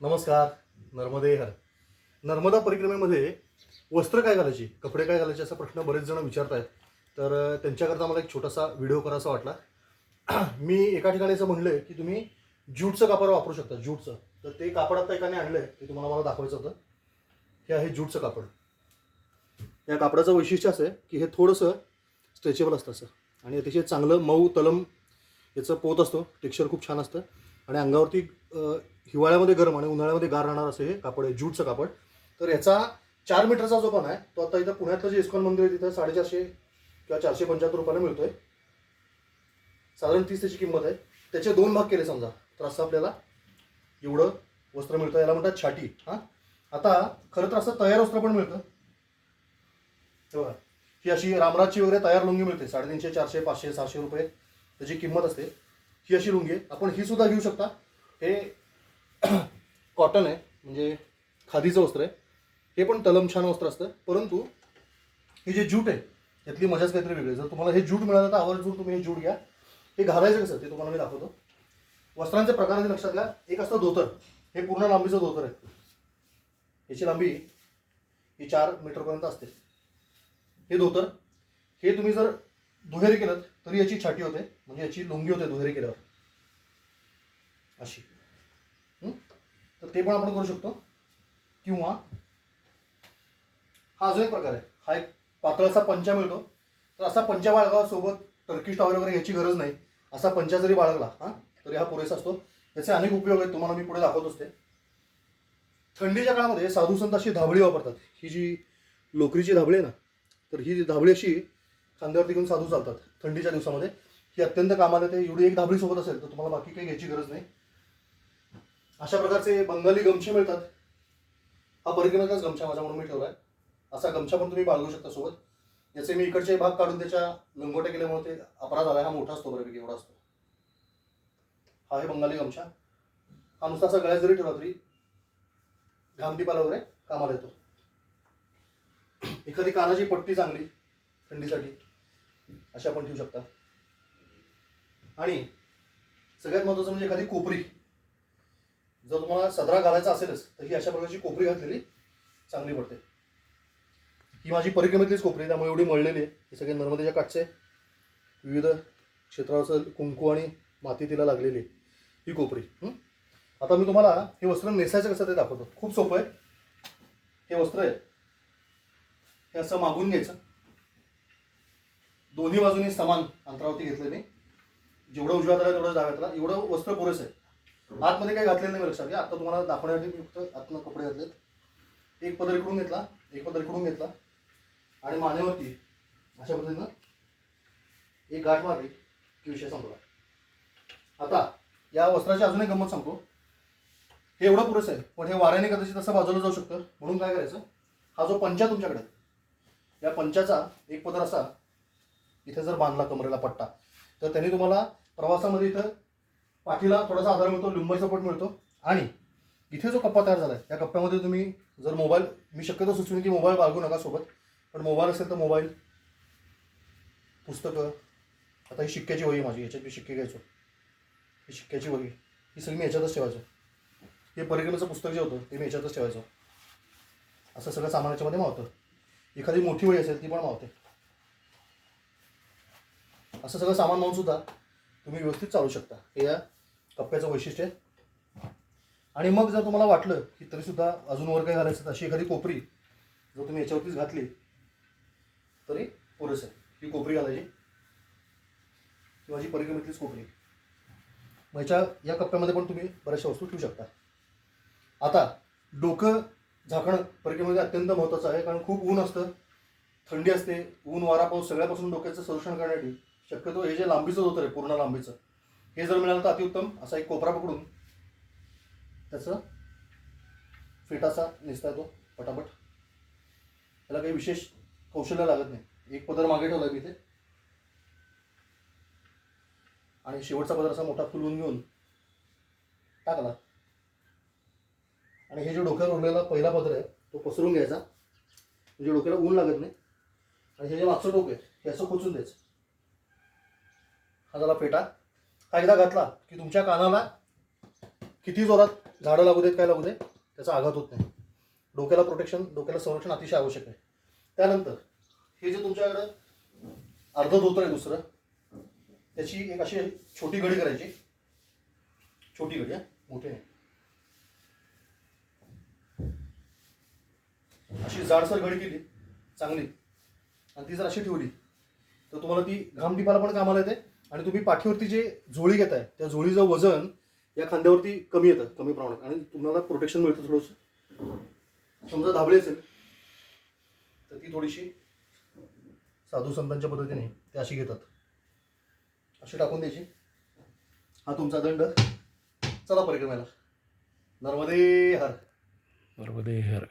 नमस्कार नर्मदे हर. नर्मदा परिक्रमेमध्ये वस्त्र काय घालायची कपडे काय घालायचे असा प्रश्न बरेच जण विचारत आहेत तर त्यांच्याकरता मला एक छोटासा व्हिडिओ करायचा वाटला. मी एका ठिकाणी असं म्हणलं की तुम्ही ज्यूटचं कापड वापरू शकता ज्यूटचं. तर ते कापड आता एकाने आणलं आहे ते तुम्हाला मला दाखवायचं होतं. हे आहे ज्यूटचं कापड. या कापडाचं वैशिष्ट्य असं आहे की हे थोडंसं स्ट्रेचेबल असतं असं. आणि अतिशय चांगलं मऊ तलम याचं पोत असतो टेक्स्चर खूप छान असतं. आणि अंगावरती हिवाळ्यामध्ये गरम आणि उन्हाळ्यामध्ये गार राहणार असं हे कापड आहे ज्यूटचं कापड. तर याचा चार मीटरचा जो पण आहे तो आता इथं पुण्यातलं जे इस्कॉन मंदिर आहे तिथं साडेचारशे किंवा चारशे पंच्याहत्तर रुपयाला मिळतोय. साधारण तीस त्याची किंमत आहे. त्याचे दोन भाग केले समजा. तर असं आपल्याला एवढं वस्त्र मिळतं. याला म्हणतात छाटी. हां? आता खरं तर असं तयार वस्त्र पण मिळतं. तेव्हा ही अशी रामराजची वगैरे तयार लुंगी मिळते. साडेतीनशे चारशे पाचशे सहाशे रुपये त्याची किंमत असते. ही अशी लुंगी आहे. आपण ही सुद्धा घेऊ शकता. हे कॉटन आहे म्हणजे खादीचं वस्त्र आहे. हे पण तलम छान वस्त्र असतं. परंतु हे जे ज्यूट आहे त्यातली मजाच काहीतरी वेगळी जर तुम्हाला हे जूट मिळालं तर आवर्जून तुम्ही हे जूट घ्या. हे घालायचं कसं ते तुम्हाला मी दाखवतो. वस्त्रांचे प्रकार लक्षात घ्या. एक असतं धोतर. हे पूर्ण लांबीचं धोतर आहे. याची लांबी ही चार मीटरपर्यंत असते. हे धोतर. हे तुम्ही जर दुहेरी केलं तरी याची छाटी होते. म्हणजे याची लुंगी होते दुहेरी केल्यावर. अशी. तर ते पण आपण करू शकतो. किंवा हा अजून एक प्रकार आहे. हा एक पातळाचा पंचा मिळतो. तर असा पंचा बाळगासोबत टर्किश टॉवेल वगैरे याची गरज नाही. असा पंचा जरी बाळगला हा? तरी हा पुरेसा असतो. त्याचे अनेक उपयोग आहेत. तुम्हाला मी पुढे दाखवत असते. थंडीच्या काळामध्ये साधू संत अशी धाबळी वापरतात. ही जी लोकरीची धाबळी आहे ना तर ही धाबळी अशी खांद्यावरती घेऊन साधू चालतात थंडीच्या दिवसामध्ये. ही अत्यंत कामाला येते एवढी एक धाबळी सोबत असेल तर तुम्हाला बाकी काही घ्यायची गरज नाही. अशा प्रकारचे बंगाली गमछे मिळतात. हा परिक्रमेचाच गमछा माझ्या म्हणून मी ठेवलाय. असा गमछा पण तुम्ही बाळगू शकता सोबत. याचे मी इकडचे भाग काढून त्याच्या लंगोट्या केल्यामुळे ते अपराध आला हा मोठा असतो बऱ्यापैकी एवढा असतो. हा आहे बंगाली गमछा. हा नुसता असा गळ्यात जरी ठेवला तरी घामटीपाला वगैरे कामाला येतो. एखादी कानाची पट्टी चांगली थंडीसाठी. अशा पण ठेवू शकता. आणि सगळ्यात महत्वाचं म्हणजे एखादी कोपरी. जर तुम्हाला सदरा घालायचा असेलच तर ही अशा प्रकारची कोपरी घातलेली चांगली पडते. ही माझी परिक्रमेतलीच कोपरी आहे, त्यामुळे एवढी मळलेली आहे. ही सगळे नर्मदेच्या काठचे विविध क्षेत्रावरचं कुंकू आणि माती तिला लागलेली ही कोपरी. आता मी तुम्हाला हे वस्त्र नेसायचं कसं ते दाखवतो. खूप सोपं आहे. हे वस्त्र आहे. हे असं मागून घ्यायचं दोन्ही बाजूनी समान अंतरावरती घेतलं मी. जेवढं उजव्या हाताला तेवढं डाव्या हाताला. एवढं वस्त्र पुरेसं आहे. आतमध्ये काही घातलेलं नाही लक्षात घ्या. आता तुम्हाला दाखवण्यासाठी मी फक्त आतनं कपडे घातलेत. एक पदर इकडून घेतला. एक पदर इकडून घेतला. आणि मानेवरती अशा पद्धतीनं एक गाठ मारली की विषय संपला. आता या वस्त्राची अजून एक गंमत सांगतो. हे एवढं पुरेसं आहे. पण हे वाऱ्याने कदाचित असं बाजूला जाऊ शकतं. म्हणून काय करायचं? हा जो पंचा तुमच्याकडे या पंचाचा एक पदर असा इथे जर बांधला कमरेला पट्टा तर त्यांनी तुम्हाला प्रवासामध्ये इथं पाठीला थोडासा आधार मिळतो लिंबर सपोर्ट मिळतो. आणि इथे जो कप्पा तयार झाला आहे त्या कप्प्यामध्ये तुम्ही जर मोबाईल मी शक्यतो सुचवेन की मोबाईल बाळगू नका सोबत पण मोबाईल असेल तर मोबाईल पुस्तकं आता ही शिक्क्याची वही माझी याच्यात मी शिक्के घ्यायचो. ही शिक्क्याची वही ही सगळी मी याच्यातच ठेवायचो. हे परिक्रमेचं पुस्तक जे होतं ते मी याच्यातच ठेवायचो. असं सगळं सामान याच्यामध्ये मावतं. एखादी मोठी वही असेल ती पण मावते. असं सगळं सामान मावून सुद्धा तुम्ही व्यवस्थित चालू शकता. हे या कप्प्याचं वैशिष्ट्य आहे. आणि मग जर तुम्हाला वाटलं की तरीसुद्धा अजून वर काही घालायचं तर अशी एखादी कोपरी जर तुम्ही याच्यावरतीच घातली तरी पुरेसं आहे. ही कोपरी घालायची. ही माझी परिक्रमेतलीच कोपरी मग याच्या या कप्प्यामध्ये पण तुम्ही बऱ्याचशा वस्तू ठेवू शकता. आता डोकं झाकणं परिक्रमेमध्ये अत्यंत महत्त्वाचं आहे कारण खूप ऊन असतं थंडी असते ऊन वारा पाऊस सगळ्यापासून डोक्याचं संरक्षण करण्यासाठी शक्यतो हे जे लांबीचं होतं आहे पूर्ण लांबीचं हे जर मिळालं तर अतिउत्तम असा एक कोपरा पकडून त्याचं फेटाचा निसता येतो पटापट. त्याला काही विशेष कौशल्य लागत नाही. एक पदर मागे ठेवला मी इथे. आणि शेवटचा पदर असा मोठा फुलवून घेऊन टाकला. आणि हे जे डोक्यावर उरलेला पहिला पदर आहे तो पसरून घ्यायचा. म्हणजे डोक्याला ऊन लागत नाही. आणि हे जे मागचं डोकं आहे हे असं खोचून द्यायचं. हा झाला फेटा हा एकदा घातला की तुमच्या कानाला किती जोरात झाडं लागू देत काय लागू दे त्याचा आघात होत नाही. डोक्याला प्रोटेक्शन डोक्याला संरक्षण अतिशय आवश्यक आहे. त्यानंतर हे जे तुमच्याकडं अर्ध धोतर आहे दुसरं त्याची एक अशी छोटी घडी करायची. छोटी घडी हा मोठी नाही. अशी जाडसर घडी केली चांगली. आणि ती जर अशी ठेवली तर तुम्हाला ती घाम टिपाला पण कामाला येते. आणि तुम्ही पाठीवरती जे झोळी घेताय त्या झोळीचं वजन या खांद्यावरती कमी येतं कमी प्रमाणात. आणि तुम्हाला प्रोटेक्शन मिळतं थोडंसं. समजा धाबळी असेल तर ती थोडीशी साधू संतांच्या पद्धतीने ते अशी घेतात. अशी टाकून द्यायची. हा तुमचा दंड. चला परिक्रमेला. नर्मदे हर. नर्मदे हर.